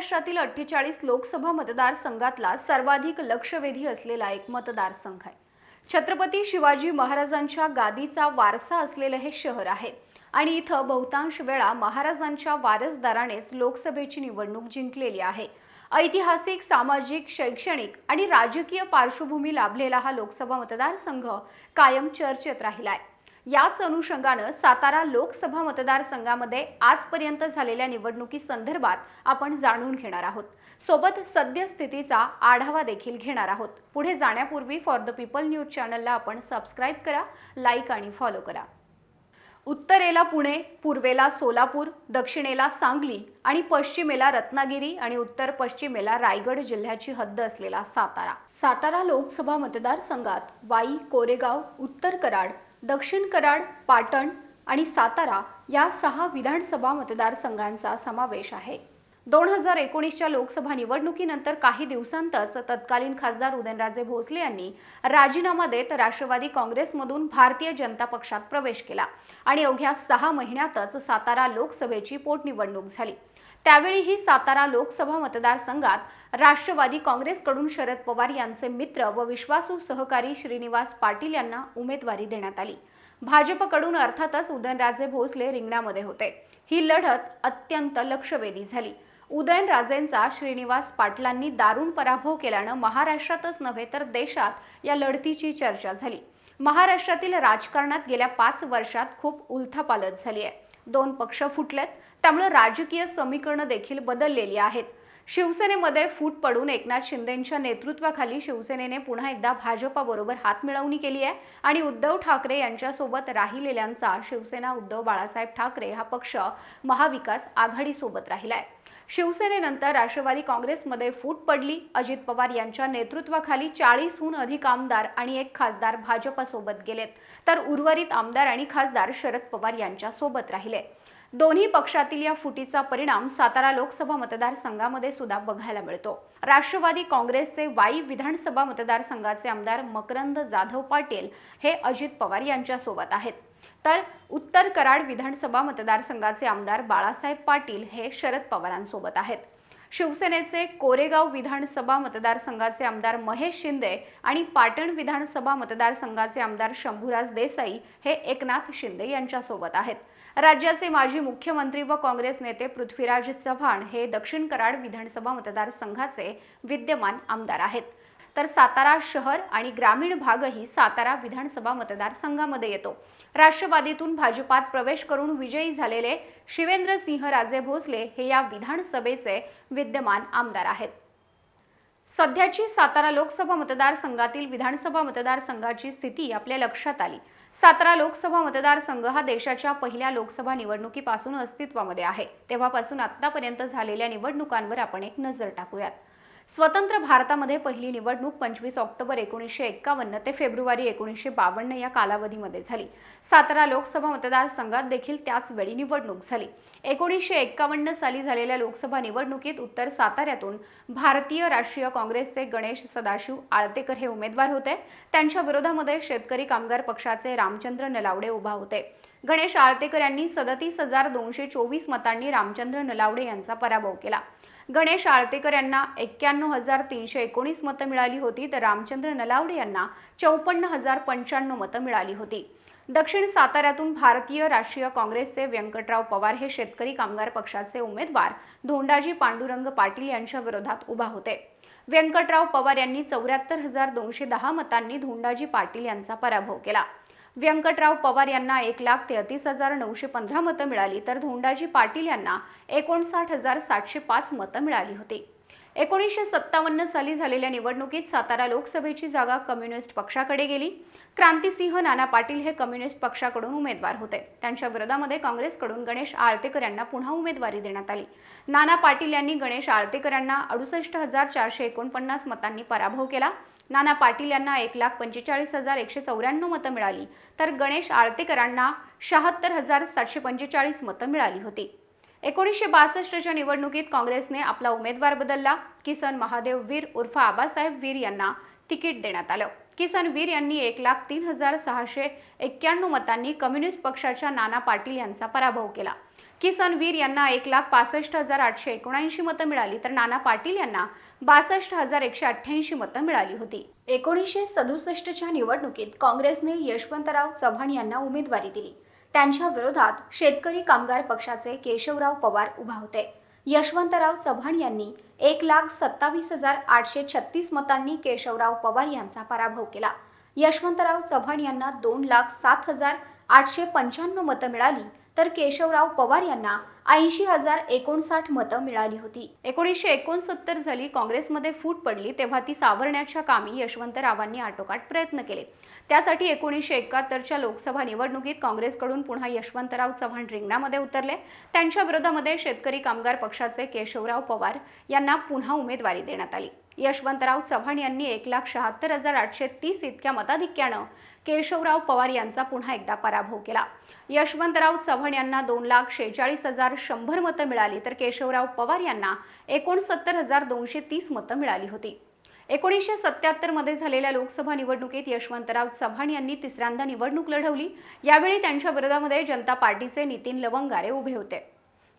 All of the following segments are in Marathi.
महाराष्ट्रातील अठ्ठेचाळीस लोकसभा मतदारसंघातला सर्वाधिक लक्षवेधी असलेला एक मतदारसंघ आहे. छत्रपती शिवाजी महाराजांच्या गादीचा वारसा असलेलं हे शहर आहे आणि इथं बहुतांश वेळा महाराजांच्या वारसदारानेच लोकसभेची निवडणूक जिंकलेली आहे. ऐतिहासिक सामाजिक शैक्षणिक आणि राजकीय पार्श्वभूमी लाभलेला हा लोकसभा मतदारसंघ कायम चर्चेत राहिला आहे याच अनुषंगानं सातारा लोकसभा मतदारसंघामध्ये आजपर्यंत झालेल्या निवडणुकी संदर्भात आपण जाणून घेणार आहोत. सोबत सद्यस्थितीचा आढावा देखील घेणार आहोत. पुढे जाण्यापूर्वी फॉर द पीपल न्यूज चॅनलला आपण सबस्क्राईब करा लाईक आणि फॉलो करा. उत्तरेला पुणे पूर्वेला सोलापूर दक्षिणेला सांगली आणि पश्चिमेला रत्नागिरी आणि उत्तर पश्चिमेला रायगड जिल्ह्याची हद्द असलेला सातारा. सातारा लोकसभा मतदारसंघात वाई कोरेगाव उत्तर कराड दक्षिण कराड पाटण आणि सातारा या सहा विधानसभा मतदारसंघांचा समावेश आहे. दोन हजार एकोणीसच्या लोकसभा निवडणुकीनंतर काही दिवसांतच तत्कालीन खासदार उदयनराजे भोसले यांनी राजीनामा देत राष्ट्रवादी काँग्रेसमधून भारतीय जनता पक्षात प्रवेश केला आणि अवघ्या सहा महिन्यातच सातारा लोकसभेची पोटनिवडणूक झाली. त्यावेळीही सातारा लोकसभा मतदारसंघात राष्ट्रवादी काँग्रेसकडून शरद पवार यांचे मित्र व विश्वासू सहकारी श्रीनिवास पाटील यांना उमेदवारी देण्यात आली. भाजपकडून अर्थातच उदयनराजे भोसले रिंगणामध्ये होते. ही लढत अत्यंत लक्षवेधी झाली. उदयनराजेंचा श्रीनिवास पाटलांनी दारुण पराभव केल्यानं महाराष्ट्रातच नव्हे तर देशात या लढतीची चर्चा झाली. महाराष्ट्रातील राजकारणात गेल्या पाच वर्षात खूप उलथापालथ झाली आहे दोन पक्ष फुटलेत. त्यामुळे राजकीय समीकरणं देखील बदललेली आहेत. शिवसेनेमध्ये फूट पडून एकनाथ शिंदेंच्या नेतृत्वाखाली शिवसेनेने पुन्हा एकदा भाजपाबरोबर हातमिळवणी केली आहे. आणि उद्धव ठाकरे यांच्यासोबत राहिलेल्यांचा शिवसेना उद्धव बाळासाहेब ठाकरे हा पक्ष महाविकास आघाडीसोबत राहिलाय. शिवसेनेनंतर राष्ट्रवादी काँग्रेसमध्ये फूट पडली. अजित पवार यांच्या नेतृत्वाखाली चाळीसहून अधिक आमदार आणि एक खासदार भाजपासोबत गेलेत. तर उर्वरित आमदार आणि खासदार शरद पवार यांच्या सोबत राहिले. दोन्ही पक्षातील या फुटीचा परिणाम सातारा लोकसभा मतदारसंघामध्ये सुद्धा बघायला मिळतो. राष्ट्रवादी काँग्रेसचे वाई विधानसभा मतदारसंघाचे आमदार मकरंद जाधव पाटील हे अजित पवार यांच्यासोबत आहेत. तर उत्तर कराड विधानसभा मतदारसंघाचे आमदार बाळासाहेब पाटील हे शरद पवारांसोबत आहेत. शिवसेनेचे कोरेगाव विधानसभा मतदारसंघाचे आमदार महेश शिंदे आणि पाटण विधानसभा मतदारसंघाचे आमदार शंभूराज देसाई हे एकनाथ शिंदे यांच्यासोबत आहेत. राज्याचे माजी मुख्यमंत्री व काँग्रेस नेते पृथ्वीराज चव्हाण हे दक्षिण कराड विधानसभा मतदारसंघाचे विद्यमान आमदार आहेत. तर सातारा शहर आणि ग्रामीण भागही सातारा विधानसभा मतदारसंघामध्ये येतो. राष्ट्रवादीतून भाजपात प्रवेश करून विजयी झालेले शिवेंद्रसिंह राजे भोसले हे या विधानसभेचे विद्यमान आमदार आहेत. सध्याची सातारा लोकसभा मतदारसंघातील विधानसभा मतदारसंघाची स्थिती आपल्या लक्षात आली. सातारा लोकसभा मतदारसंघ हा देशाच्या पहिल्या लोकसभा निवडणुकीपासून अस्तित्वामध्ये आहे. तेव्हापासून आतापर्यंत झालेल्या निवडणुकांवर आपण एक नजर टाकूयात. स्वतंत्र भारतामध्ये पहिली निवडणूक पंचवीस ऑक्टोबर एकोणीसशे एक्कावन्न ते फेब्रुवारी एकोणीसशे बावन्न या कालावधीमध्ये झाली. सातारा लोकसभा मतदारसंघात देखील त्याच वेळी निवडणूक झाली. एकोणीसशे एक्कावन्न साली झालेल्या लोकसभा निवडणुकीत उत्तर साताऱ्यातून भारतीय राष्ट्रीय काँग्रेसचे गणेश सदाशिव आळतेकर हे उमेदवार होते. त्यांच्या विरोधामध्ये शेतकरी कामगार पक्षाचे रामचंद्र नलावडे उभा होते. गणेश आळतेकर यांनी सदतीस हजार दोनशे चोवीस मतांनी रामचंद्र नलावडे यांचा पराभव केला. गणेश आळतेकर यांना एक्क्याण्णव हजार तीनशे एकोणीस मतं मिळाली होती तर रामचंद्र नलावडे यांना चौपन्न हजार पंच्याण्णव मतं मिळाली होती. दक्षिण साताऱ्यातून भारतीय राष्ट्रीय काँग्रेसचे व्यंकटराव पवार हे शेतकरी कामगार पक्षाचे उमेदवार धोंडाजी पांडुरंग पाटील यांच्या विरोधात उभा होते. व्यंकटराव पवार यांनी चौऱ्याहत्तर हजार दोनशे दहा मतांनी धोंडाजी पाटील यांचा पराभव केला. व्यंकटराव पवार यांना एक लाख तेहतीस हजार नऊशे पंधरा मतं मिळाली तर धोंडाजी पाटील यांना एकोणसाठ हजार सातशे पाच मतं मिळाली होती. एकोणीसशे सत्तावन्न साली झालेल्या निवडणुकीत सातारा लोकसभेची जागा कम्युनिस्ट पक्षाकडे गेली. क्रांतिसिंह नाना पाटील हे कम्युनिस्ट पक्षाकडून उमेदवार होते. त्यांच्या विरोधामध्ये काँग्रेसकडून गणेश आळतेकर यांना पुन्हा उमेदवारी देण्यात आली. नाना पाटील यांनी गणेश आळतेकर यांना अडुसष्ट हजार चारशे एकोणपन्नास मतांनी पराभव केला. नाना पाटील यांना एक लाख पंचेचाळीस हजार एकशे चौऱ्याण्णव मतं मिळाली. तर गणेश आळतेकरांना शहात्तर हजार सातशे पंचेचाळीस मतं मिळाली होती. एकोणीसशे बासष्टच्या निवडणुकीत काँग्रेसने आपला उमेदवार बदलला. किसन महादेव वीर उर्फ आबासाहेब वीर यांना तिकीट देण्यात आलं. किसन वीर यांनी एक लाख तीन हजार सहाशे एक्क्याण्णव मतांनी कम्युनिस्ट पक्षाच्या नाना पाटील यांचा पराभव केला. किसन वीर यांना एक लाख पासष्ट हजार आठशे एकोणऐंशी मतं मिळाली तर नाना पाटील यांना बासष्ट हजार एकशे अठ्ठ्याऐंशी मतं मिळाली होती. एकोणीसशे सदुसष्टच्या निवडणुकीत काँग्रेसने यशवंतराव चव्हाण यांना उमेदवारी दिली. त्यांच्या विरोधात शेतकरी कामगार पक्षाचे केशवराव पवार उभा होते. यशवंतराव चव्हाण यांनी एक लाख सत्तावीस हजार आठशे छत्तीस मतांनी केशवराव पवार यांचा पराभव केला. यशवंतराव चव्हाण यांना दोन लाख सात हजार आठशे पंच्याण्णव मतं मिळाली तर केशवराव पवार यांना ऐंशी हजार एकोणसाठ मतं मिळाली होती. एकोणीसशे एकोणसत्तर झाली काँग्रेसमध्ये फूट पडली तेव्हा ती सावरण्याच्या कामी यशवंतरावांनी आटोकाट प्रयत्न केले. त्यासाठी एकोणीसशे एकाहत्तरच्या लोकसभा निवडणुकीत काँग्रेसकडून पुन्हा यशवंतराव चव्हाण रिंगणामध्ये उतरले. त्यांच्या विरोधामध्ये शेतकरी कामगार पक्षाचे केशवराव पवार यांना पुन्हा उमेदवारी देण्यात आली. यशवंतराव चव्हाण यांनी एक लाख शहात्तर हजार आठशे तीस इतक्या मताधिक्यानं केशवराव पवार यांचा पुन्हा एकदा पराभव केला. यशवंतराव चव्हाण यांना दोन लाख शेहेचाळीस हजार शंभर मतं मिळाली तर केशवराव पवार यांना एकोणसत्तर हजार दोनशे तीस मतं मिळाली होती. एकोणीसशे सत्याहत्तरमध्ये झालेल्या लोकसभा निवडणुकीत यशवंतराव चव्हाण यांनी तिसऱ्यांदा निवडणूक लढवली. यावेळी त्यांच्या विरोधामध्ये जनता पार्टीचे नितीन लवंगारे उभे होते.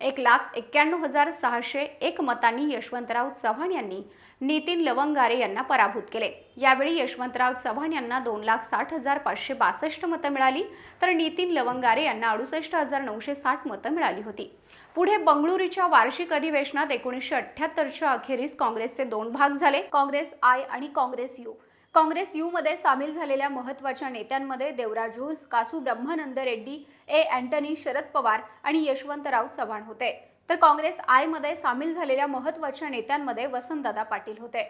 एक लाख एक्क्याण्णव हजार सहाशे एक मतांनी यशवंतराव चव्हाण यांनी नितीन लवंगारे यांना पराभूत केले. यावेळी यशवंतराव चव्हाण यांना दोन लाख साठ हजार पाचशे बासष्ट मतं मिळाली तर नितीन लवंगारे यांना अडुसष्ट हजार नऊशे साठ मतं मिळाली होती. पुढे बंगळुरूच्या वार्षिक अधिवेशनात एकोणीसशे अठ्ठ्याहत्तरच्या अखेरीस काँग्रेसचे दोन भाग झाले काँग्रेस आय आणि काँग्रेस यू. काँग्रेस यूमध्ये सामील झालेल्या महत्त्वाच्या नेत्यांमध्ये देवराज कासू ब्रह्मानंद रेड्डी ए अँटनी शरद पवार आणि यशवंतराव चव्हाण होते. तर काँग्रेस आयमध्ये सामील झालेल्या महत्त्वाच्या नेत्यांमध्ये वसंतदादा पाटील होते.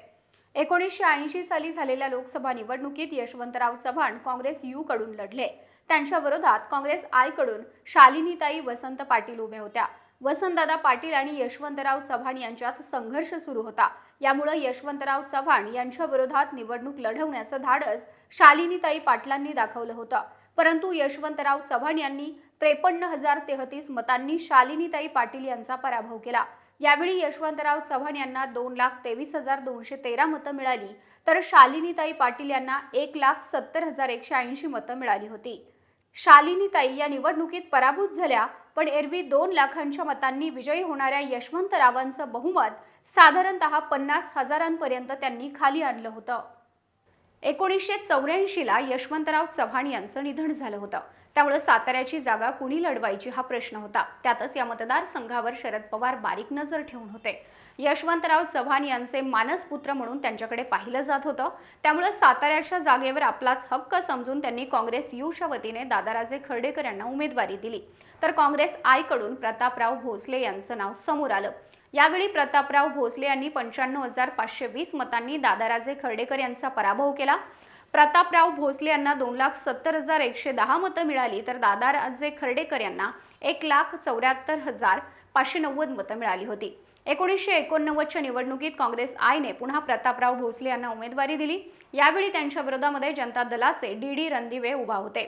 एकोणीसशे ऐंशी साली झालेल्या लोकसभा निवडणुकीत यशवंतराव चव्हाण काँग्रेस यू कडून लढले. त्यांच्या विरोधात काँग्रेस आयकडून शालिनीताई वसंत पाटील उभ्या होत्या. वसंतदादा पाटील आणि यशवंतराव चव्हाण यांच्यात संघर्ष सुरू होता. यामुळे यशवंतराव चव्हाण यांच्या विरोधात निवडणूक लढवण्याचं धाडस शालिनीताई पाटलांनी दाखवलं होतं. परंतु यशवंतराव चव्हाण यांनी त्रेपन्न हजार तेहतीस मतांनी शालिनीताई पाटील यांचा पराभव केला. यावेळी यशवंतराव चव्हाण यांना दोन लाख तेवीस हजार दोनशे तेरा मतं मिळाली तर शालिनीताई पाटील यांना एक लाख सत्तर हजार एकशे ऐंशी मतं मिळाली होती. शालिनीताई या निवडणुकीत पराभूत झाल्या पण एरवी दोन लाखांच्या मतांनी विजयी होणाऱ्या यशवंतरावांचं बहुमत साधारणतः पन्नास हजारांपर्यंत त्यांनी खाली आणलं होतं. एकोणीसशे चौऱ्याऐंशीला यशवंतराव चव्हाण यांचं निधन झालं होतं. त्यामुळे साताऱ्याची जागा कुणी लढवायची हा प्रश्न होता. त्यातच या मतदारसंघावर शरद पवार बारीक नजर ठेवून होते. यशवंतराव चव्हाण यांचे मानसपुत्र म्हणून त्यांच्याकडे पाहिलं जात होतं. त्यामुळे साताऱ्याच्या जागेवर आपलाच हक्क समजून त्यांनी काँग्रेस यूच्या वतीने दादाराजे खर्डेकर यांना उमेदवारी दिली. तर काँग्रेस आयकडून प्रतापराव भोसले यांचं नाव समोर आलं. यावेळी प्रतापराव भोसले यांनी पंच्याण्णव हजार पाचशे वीस मतांनी दादाराजे खर्डेकर यांचा पराभव केला. प्रतापराव भोसले यांना दोन लाख सत्तर हजार एकशे दहा मतं मिळाली तर दादाराजे खर्डेकर यांना एक लाख चौऱ्याहत्तर हजार पाचशे नव्वद मतं मिळाली होती. एकोणीसशे एकोणनव्वदच्या निवडणुकीत काँग्रेस आयने पुन्हा प्रतापराव भोसले यांना उमेदवारी दिली. यावेळी त्यांच्या विरोधामध्ये जनता दलाचे डी डी रणदिवे उभा होते.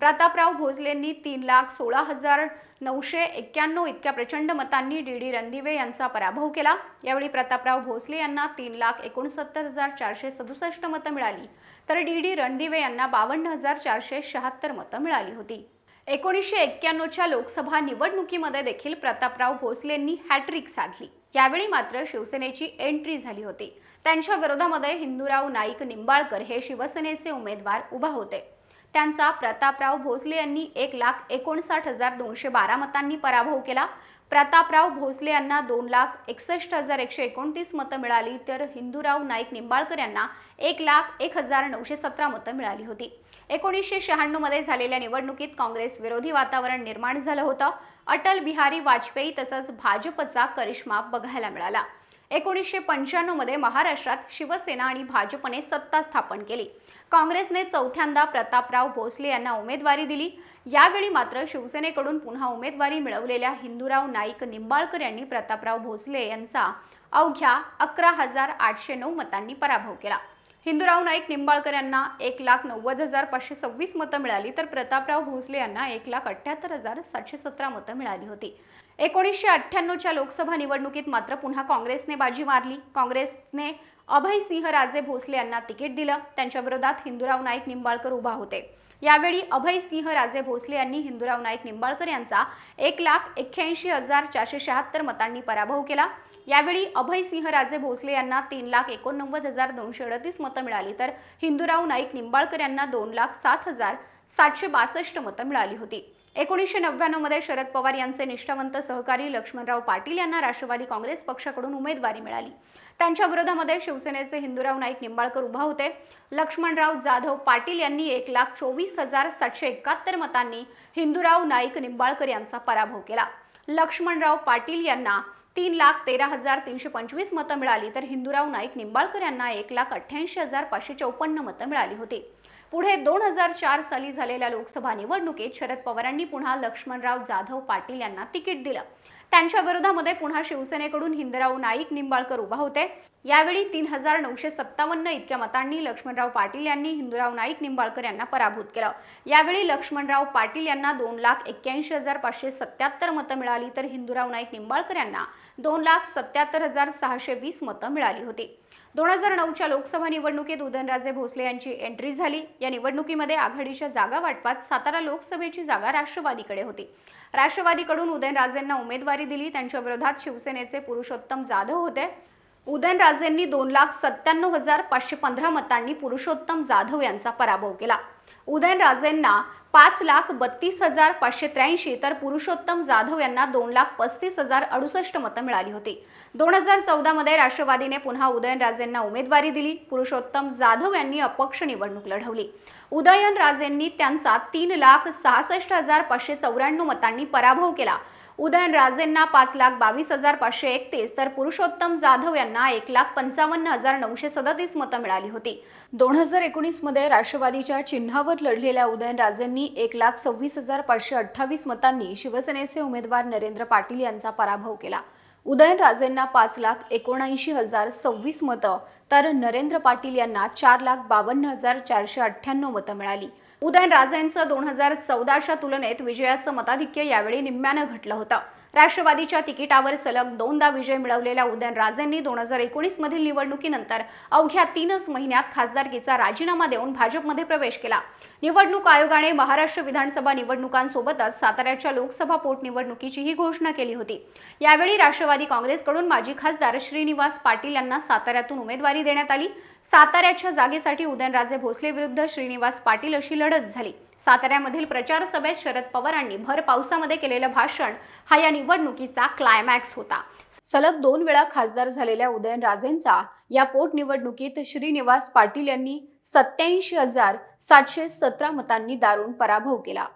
प्रतापराव भोसलेंनी तीन लाख सोळा हजार नऊशे एक्क्याण्णव इतक्या प्रचंड मतांनी डी डी रणदिवे यांचा पराभव केला. यावेळी प्रतापराव भोसले यांना तीन लाख एकोणसत्तर हजार चारशे सदुसष्ट मतं मिळाली. तर डी डी रणदिवे यांना बावन्न हजार चारशे शहात्तर मतं मिळाली होती. एकोणीसशे एक्क्याण्णवच्या लोकसभा निवडणुकीमध्ये देखील प्रतापराव भोसलेंनी हॅट्रिक साधली. यावेळी मात्र शिवसेनेची एंट्री झाली होती. त्यांच्या विरोधामध्ये हिंदूराव नाईक निंबाळकर हे शिवसेनेचे उमेदवार उभा होते. त्यांचा प्रतापराव भोसले यांनी एक लाख एकोणसाठ हजार दोनशे बारा मतांनी पराभव केला. प्रतापराव भोसले यांना दोन लाख एकसष्ट हजार एकशे एकोणतीस मतं मिळाली तर हिंदूराव नाईक निंबाळकर यांना एक लाख एक हजार नऊशे सतरा मतं मिळाली होती. एकोणीसशे शहाण्णवमध्ये झालेल्या निवडणुकीत काँग्रेस विरोधी वातावरण निर्माण झालं होतं. अटल बिहारी वाजपेयी तसंच भाजपचा करिश्मा बघायला मिळाला. एकोणीसशे पंच्याण्णवमध्ये महाराष्ट्रात शिवसेना आणि भाजपने सत्ता स्थापन केली. काँग्रेसने चौथ्यांदा प्रतापराव भोसले यांना उमेदवारी दिली. यावेळी मात्र शिवसेनेकडून पुन्हा उमेदवारी मिळवलेल्या हिंदूराव नाईक निंबाळकर यांनी प्रतापराव भोसले यांचा अवघ्या अकरा हजार आठशे नऊ मतांनी पराभव केला. हिंदूराव नाईक निंबाळकर यांना एक लाख नव्वद हजार पाचशे सव्वीस मतं मिळाली तर प्रतापराव भोसले यांना एक लाख अठ्ठ्याहत्तर हजार सातशे सतरा मतं मिळाली होती. एकोणीसशे अठ्ठ्याण्णवच्या लोकसभा निवडणुकीत मात्र पुन्हा काँग्रेसने बाजी मारली. काँग्रेसने अभय सिंह राजे भोसले यांना तिकीट दिलं. त्यांच्या विरोधात हिंदूराव नाईक निंबाळकर उभा होते. यावेळी अभय सिंह राजे भोसले यांनी हिंदूराव नाईक निंबाळकर यांचा एक लाख एक्क्याऐंशी हजार चारशे शहात्तर मतांनी पराभव केला. यावेळी अभय सिंह राजे भोसले यांना तीन लाख एकोणनव्वद हजार दोनशे अडतीस मतं मिळाली तर हिंदूराव नाईक निंबाळकर यांना दोन लाख सात हजार सातशे बासष्ट मतं मिळाली होती. एकोणीसशे नव्याण्णवमध्ये शरद पवार यांचे निष्ठावंत सहकारी लक्ष्मणराव पाटील यांना राष्ट्रवादी काँग्रेस पक्षाकडून उमेदवारी मिळाली. त्यांच्या विरोधामध्ये शिवसेनेचे हिंदूराव नाईक निंबाळकर उभा होते. लक्ष्मणराव जाधव पाटील यांनी एक लाख चोवीस हजार सातशे एकाहत्तर मतांनी हिंदूराव नाईक निंबाळकर यांचा पराभव केला. लक्ष्मणराव पाटील यांना तीन लाख तेरा हजार तीनशे पंचवीस मतं मिळाली तर हिंदूराव नाईक निंबाळकर यांना एक लाख अठ्ठ्याऐंशी हजार पाचशे चौपन्न मतं मिळाली होती. पुढे दोन हजार चार साली झालेल्या लोकसभा निवडणुकीत शरद पवारांनी पुन्हा लक्ष्मणराव जाधव पाटील यांना तिकीट दिलं. त्यांच्या विरोधामध्ये पुन्हा शिवसेनेकडून हिंदराव नाईक निंबाळकर उभा होते. यावेळी तीन हजार नऊशे सत्तावन्न इतक्या मतांनी लक्ष्मणराव पाटील यांनी हिंदूराव नाईक निंबाळकर यांना पराभूत केलं. यावेळी लक्ष्मणराव पाटील यांना दोन लाख एक्क्याऐंशी हजार पाचशे सत्याहत्तर मतं मिळाली तर हिंदूराव नाईक निंबाळकर यांना दोन लाख सत्याहत्तर हजार सहाशे वीस मतं मिळाली होती. दोन हजार नऊच्या लोकसभा निवडणुकीत उदयनराजे भोसले यांची एंट्री झाली. या निवडणुकीमध्ये आघाडीच्या जागा वाटपात सातारा लोकसभेची जागा राष्ट्रवादीकडे होती. राष्ट्रवादीकडून उदयनराजेंना उमेदवारी दिली. त्यांच्या विरोधात शिवसेनेचे पुरुषोत्तम जाधव होते. उदयनराजेंनी दोन लाख सत्त्याण्णव हजार पाचशे पंधरा मतांनी पुरुषोत्तम जाधव यांचा पराभव केला. उदयनराजेंना पाच लाख बत्तीस हजार पाचशे त्र्याऐंशी तर पुरुषोत्तम जाधव यांना दोन लाख पस्तीस हजार अडुसष्ट मतं मिळाली होती. दोन हजार चौदामध्ये राष्ट्रवादीने पुन्हा उदयनराजेंना उमेदवारी दिली. पुरुषोत्तम जाधव यांनी अपक्ष निवडणूक लढवली. उदयनराजेंनी त्यांचा तीन लाख सहासष्ट हजार पाचशे चौऱ्याण्णव मतांनी पराभव केला. उदयनराजेंना पाच लाख बावीस हजार पाचशे एकतीस तर पुरुषोत्तम जाधव यांना एक लाख पंचावन्न हजार नऊशे सदतीस मतं मिळाली होती. दोन हजार एकोणीसमध्ये राष्ट्रवादीच्या चिन्हावर लढलेल्या उदयनराजेंनी एक लाख सव्वीस हजार पाचशे अठ्ठावीस मतांनी शिवसेनेचे उमेदवार नरेंद्र पाटील यांचा पराभव केला. उदयनराजेंना पाच लाख एकोणऐंशी हजार सव्वीस मतं तर नरेंद्र पाटील यांना चार लाख बावन्न हजार चारशे अठ्ठ्याण्णव मतं मिळाली. उदयनराजेंचं दोन हजार चौदाच्या तुलनेत विजयाचं मताधिक्य यावेळी निम्म्यानं घटलं होतं. राष्ट्रवादीच्या तिकिटावर सलग दोनदा विजय मिळवलेल्या उदयनराजेंनी दोन हजार एकोणीस मधील निवडणुकीनंतर अवघ्या तीनच महिन्यात खासदारकीचा राजीनामा देऊन भाजपमध्ये प्रवेश केला. निवडणूक आयोगाने महाराष्ट्र विधानसभा निवडणुकांसोबतच साताऱ्याच्या लोकसभा पोटनिवडणुकीचीही घोषणा केली होती. यावेळी राष्ट्रवादी काँग्रेसकडून माजी खासदार श्रीनिवास पाटील यांना साताऱ्यातून उमेदवारी देण्यात आली. साताऱ्याच्या जागेसाठी उदयनराजे भोसले विरुद्ध श्रीनिवास पाटील अशी लढत झाली. साताऱ्यामधील प्रचार सभेत शरद पवारांनी भर पावसामध्ये केलेलं भाषण हा या निवडणुकीचा क्लायमॅक्स होता. सलग दोन वेळा खासदार झालेल्या उदयनराजेंचा या पोटनिवडणुकीत श्रीनिवास पाटील यांनी सत्याऐंशी हजार सातशे सतरा मतांनी दारुण पराभव केला.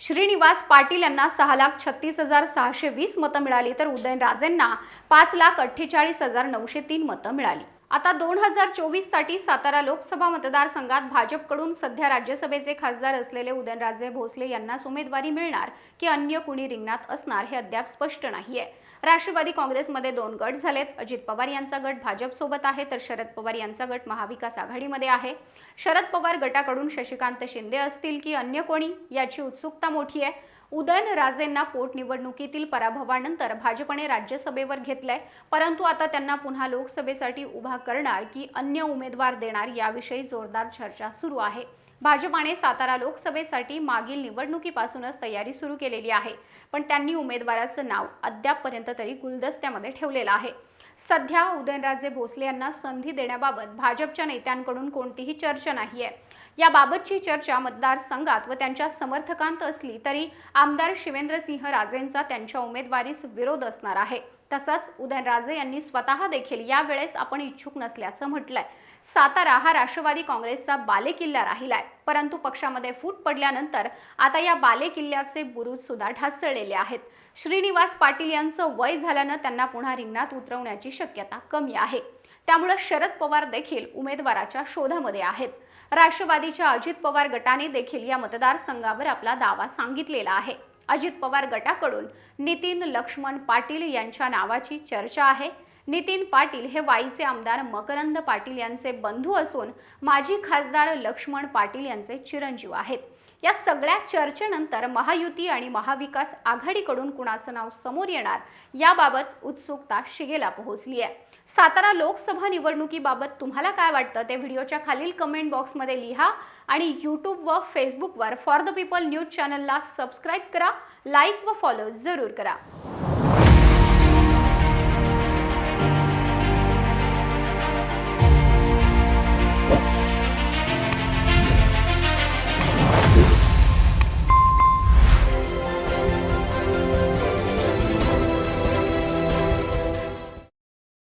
श्रीनिवास पाटील यांना सहा लाख छत्तीस हजार सहाशे वीस मतं मिळाली तर उदयनराजेंना पाच लाख अठ्ठेचाळीस हजार नऊशे तीन मतं मिळाली. आता दोन हजार चोवीससाठी सातारा लोकसभा मतदारसंघात भाजपकडून सध्या राज्यसभेचे खासदार असलेले उदयनराजे भोसले यांनाच उमेदवारी मिळणार की अन्य कुणी रिंगणात असणार हे अद्याप स्पष्ट नाहीये. राष्ट्रवादी काँग्रेसमध्ये दोन गट झालेत. अजित पवार यांचा गट भाजपसोबत आहे तर शरद पवार यांचा गट महाविकास आघाडीमध्ये आहे. शरद पवार गटाकडून शशिकांत शिंदे असतील की अन्य कोणी याची उत्सुकता मोठी आहे. उदयनराजेंना पोटनिवडणुकीतील पराभवानंतर भाजपने राज्यसभेवर घेतलंय. परंतु आता त्यांना पुन्हा लोकसभेसाठी उभा करणार की अन्य उमेदवार देणार याविषयी जोरदार चर्चा सुरू आहे. भाजपाने सातारा लोकसभेसाठी मागील निवडणुकीपासूनच तयारी सुरू केलेली आहे. पण त्यांनी उमेदवाराचं नाव अद्यापपर्यंत तरी गुलदस्त्यामध्ये ठेवलेलं आहे. सध्या उदयनराजे भोसले यांना संधी देण्याबाबत भाजपच्या नेत्यांकडून कोणतीही चर्चा नाहीये. याबाबतची चर्चा मतदारसंघात व त्यांच्या समर्थकांत असली तरी आमदार शिवेंद्रसिंह राजेंचा त्यांच्या उमेदवारीस विरोध असणार आहे. तसंच उदयनराजे यांनी स्वतः देखील यावेळेस आपण इच्छुक नसल्याचं म्हटलंय. सातारा हा राष्ट्रवादी काँग्रेसचा बालेकिल्ला राहिलाय. परंतु पक्षामध्ये फूट पडल्यानंतर आता या बालेकिल्ल्याचे बुरुज सुद्धा ढासळलेले आहेत. श्रीनिवास पाटील यांचं वय झाल्यानं त्यांना पुन्हा रिंगणात उतरवण्याची शक्यता कमी आहे. त्यामुळे शरद पवार देखील उमेदवाराच्या शोधामध्ये आहेत. राष्ट्रवादीच्या अजित पवार गटाने देखील या मतदारसंघावर आपला दावा सांगितलेला आहे. अजित पवार गटाकडून नितीन लक्ष्मण पाटील यांच्या नावाची चर्चा आहे. नितीन पाटील हे वाईचे आमदार मकरंद पाटील यांचे बंधू असून माजी खासदार लक्ष्मण पाटील यांचे चिरंजीव आहेत. या सगळ्या चर्चेनंतर महायुती आणि महाविकास आघाडीकडून कुणाचं नाव समोर येणार याबाबत उत्सुकता शिगेला पोहोचली आहे. सातारा लोकसभा निवडणुकीबाबत तुम्हाला काय वाटतं? ते व्हिडिओच्या खालील कमेंट बॉक्समध्ये लिहा आणि यूट्यूब व फेसबुकवर फॉर द पीपल न्यूज चॅनलला सबस्क्राईब करा लाईक व फॉलो जरूर करा.